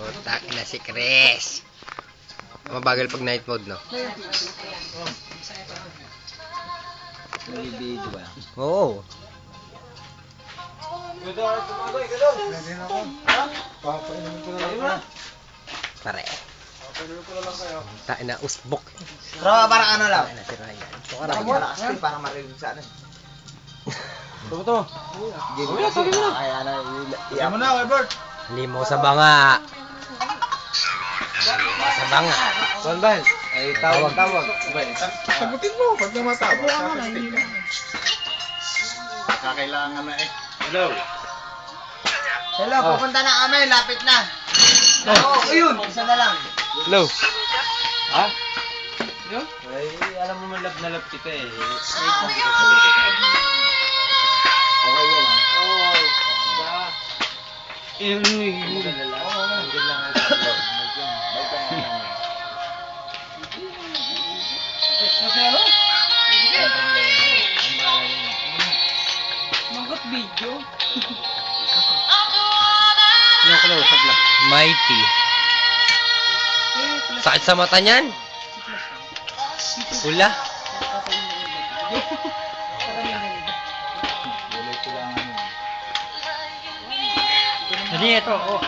Putak na si Chris. Mabagal pag night mode, no? Nag-video ba? Oo. Pare. Tayo na usbok. Pero parang ano lang. Tayo na si Ryan. So, Parang malakas din para marinig sa ano. Ito to. Kasi, sabi mo na. Kaya ano, Kaya mo na, Albert. Limaw sa banga. Banga. Son Bal, ay tawag tawag. Sagutin mo, pag namatawag. Kakailangan na eh. Hello. Hello, pupunta na kami, lapit na. Oo, ayun, isa na lang. Hello. Ha? Ay, alam mo man love na love kita eh. Okay yun ah. Oo. Yung... Andyan lang ang Video. Kinaklausap lang. Mighty. Sakit sa mata niyan. Pula. Hindi, ito. Oh.